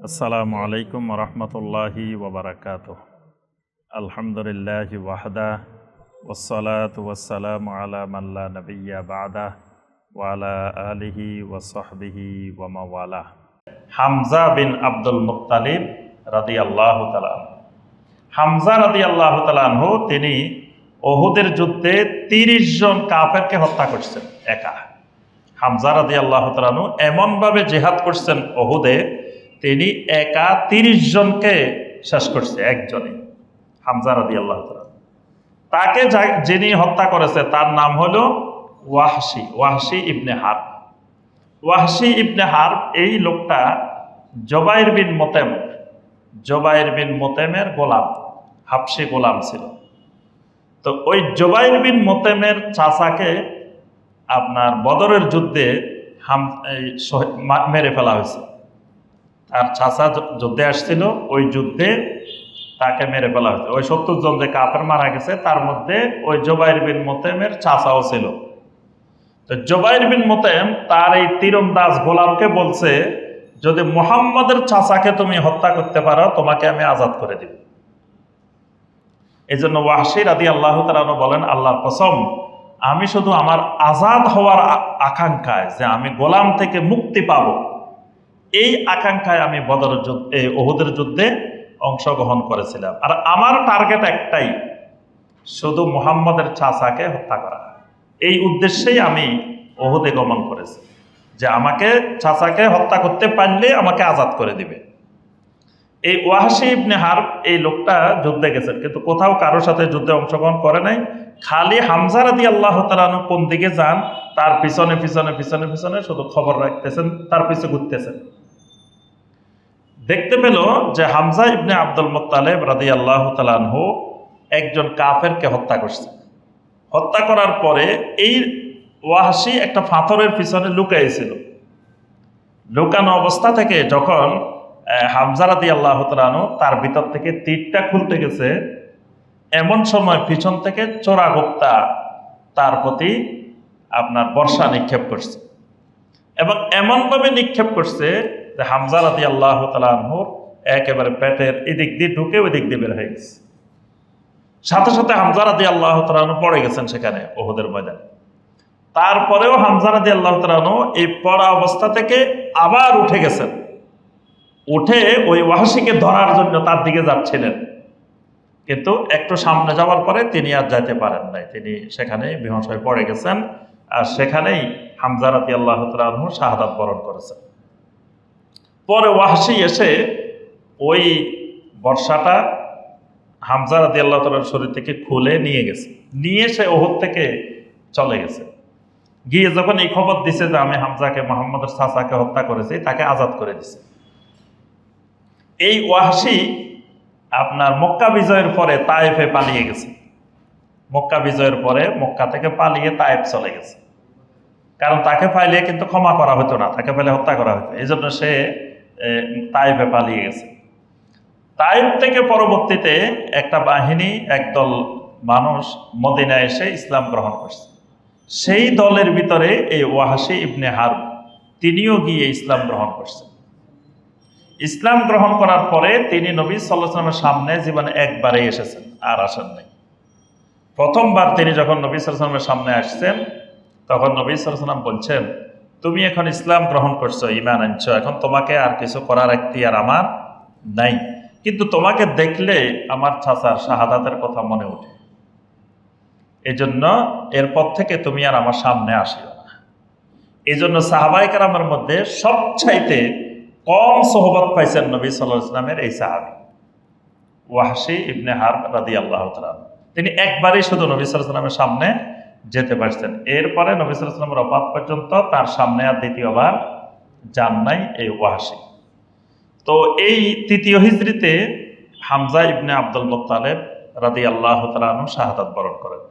আসসালামু আলাইকুম রহমতুল্লাহি ওবরাকাত আলহামদুলিল্লাহ ওয়াহদা ওসলাত ওয়াসালাম আলা মাল্লা নবিয়া বাদা ওয়ালা আলিহি ওসহবিহি ওয়ামাওয়ালা হামজা বিন আব্দুল মুক্তালিব রাদি আল্লাহ তালান হামজা রাদি আল্লাহ তালানহ তিনি ওহুদের যুদ্ধে তিরিশ জন কাফেরকে হত্যা করছেন একা। হামজা রাদি আল্লাহ তালানু এমনভাবে জেহাদ করছেন ওহুদে তিনি একা তিরিশ জনকে শেষ করছে একজনে হামজা রাদি আল্লাহ তাকে যিনি হত্যা করেছে, তার নাম হল ওয়াহশি ওয়াহশি ইবনে হার ওয়াহশি ইবনে হার এই লোকটা জবাইর বিন মোতেম, জবাইর বিন মোতেমের গোলাম, হাফসি গোলাম ছিল। তো ওই জবাইর বিন মোতেমের চাচাকে আপনার বদরের যুদ্ধে হাম মেরে ফেলা হয়েছে। তার চাচা যুদ্ধে আসছিল, ওই যুদ্ধে তাকে মেরে ফেলা হয়েছে। ওই সত্তর জন যে কাফের মারা গেছে, তার মধ্যে ওই জোবাইর বিন মোতেমের চাচাও ছিল। তো জোবাইর বিন মোতেম তার এই তীরন্দাজ গোলামকে বলছে, যদি মোহাম্মদের চাচাকে তুমি হত্যা করতে পারো, তোমাকে আমি আজাদ করে দিব। এই জন্য ওয়াসির আদি আল্লাহ তালু বলেন, আল্লাহর কসম, আমি শুধু আমার আজাদ হওয়ার আকাঙ্ক্ষায় যে আমি গোলাম থেকে মুক্তি পাবো। এই আকাঙ্ক্ষায় আমি বদর যুদ্ধে ওহুদের যুদ্ধে অংশগ্রহণ করেছিলাম। আর আমার টার্গেট একটাই, শুধু মোহাম্মদের চাচাকে হত্যা করা। এই উদ্দেশ্যেই আমি ওহুদে গমন করেছি। যে আমাকে চাচাকে হত্যা করতে পারলে আমাকে আজাদ করে দিবে। এই ওয়াহাসি ইবনে হার্ব এই লোকটা যুদ্ধে গেছেন। কিন্তু কোথাও কারোর সাথে যুদ্ধে অংশগ্রহণ করে নাই। খালি হামজা রাদি আল্লাহ তালানু কোন দিকে যান, তার পিছনে পিছনে পিছনে পিছনে শুধু খবর রাখতেছেন, তার পিছনে ঘুরতেছেন। দেখতে পেল যে হামজা ইবনে আব্দুল মোত্তালেব রাদি আল্লাহ তালানহু একজন কাফেরকে হত্যা করছে। হত্যা করার পরে এই ওয়াহাসি একটা পাথরের পিছনে লুকাইছিল। লুকানো অবস্থা থেকে যখন হামজা রাদি আল্লাহ তালানহু তার ভিতর থেকে তীরটা খুলতে গেছে, এমন সময় পিছন থেকে চোরা গুপ্তা তার প্রতি আপনার বর্ষা নিক্ষেপ করছে। এবং এমনভাবে নিক্ষেপ করছে হামজা রাদি আল্লাহ তালাহুর একেবারে পেটের এদিক দিয়ে ঢুকে ওই দিক দিয়ে বের হয়ে গেছে। সাথে সাথে হামজা রাদি আল্লাহ তালাহু পড়ে গেছেন সেখানে ওহুদের ময়দানে। তারপরেও হামজা রাদি আল্লাহ তালাহু এই পড়া অবস্থা থেকে আবার উঠে গেছেন। উঠে ওই ওয়াহাসিকে ধরার জন্য তার দিকে যাচ্ছিলেন। কিন্তু একটু সামনে যাওয়ার পরে তিনি আর যাইতে পারেন নাই। তিনি সেখানে বিহস হয়ে পড়ে গেছেন আর সেখানেই হামজা রাতি আল্লাহ তালু শাহাদাত বরণ করেছেন। পরে ওয়াহাসি এসে ওই বর্ষাটা হামজা রাতি আল্লাহ তালার শরীর থেকে খুলে নিয়ে গেছে। নিয়ে সে ওহর থেকে চলে গেছে। গিয়ে যখন এই খবর দিছে যে আমি হামজাকে, মোহাম্মদের চাচাকে হত্যা করেছি, তাকে আজাদ করে দিছে। এই ওয়াহাসি আপনার মক্কা বিজয়ের পরে তায়েফে পালিয়ে গেছে। মক্কা বিজয়ের পরে মক্কা থেকে পালিয়ে তায়েফ চলে গেছে। কারণ তাকে পাইলে কিন্তু ক্ষমা করা হতো না, তাকে পাইলে হত্যা করা হতো এই জন্য সে এ, তায়েফে পালিয়ে গেছে। তাইফ থেকে পরবর্তীতে একটা বাহিনী একদল মানুষ মদিনায় এসে ইসলাম গ্রহণ করছে। সেই দলের ভিতরে এই ওয়াহাসি ইবনে হার তিনিও গিয়ে ইসলাম গ্রহণ করছেন ইসলাম গ্রহণ করার পরে তিনি নবী সাল্লাহামের সামনে জীবনে একবারেই এসেছেন আর আসেন নাই। প্রথমবার তিনি যখন নবী সাল্লামের সামনে আসছেন তখন নবী সাল্লাম বলছেন তুমি এখন ইসলাম গ্রহণ করছ ইমান আনছো। এখন তোমাকে আর কিছু করার একটি আর আমার নাই। কিন্তু তোমাকে দেখলে আমার চাচার শাহাদাতের কথা মনে ওঠে। এই জন্য এরপর থেকে তুমি আর আমার সামনে আসিও না। এই জন্য সাহাবাইকার আমার মধ্যে সবচাইতে কম সোহবত পাইছেন নবী সাল্লাহ ইসলামের এই সাহাবি। ওয়াহাসি ইবনে হার রাদি আল্লাহ তিনি একবারই শুধু নবী সাল্লামের সামনে যেতে পারছেন। এরপরে নবিসামের অপাত পর্যন্ত তার সামনে আর দ্বিতীয়বার যান নাই এই ওয়াহাসি তো এই তৃতীয় হিজড়িতে হামজা ইবনে আব্দুল মোত্তালেব রাদি আল্লাহ তালু শাহাদাত বরণ করেন।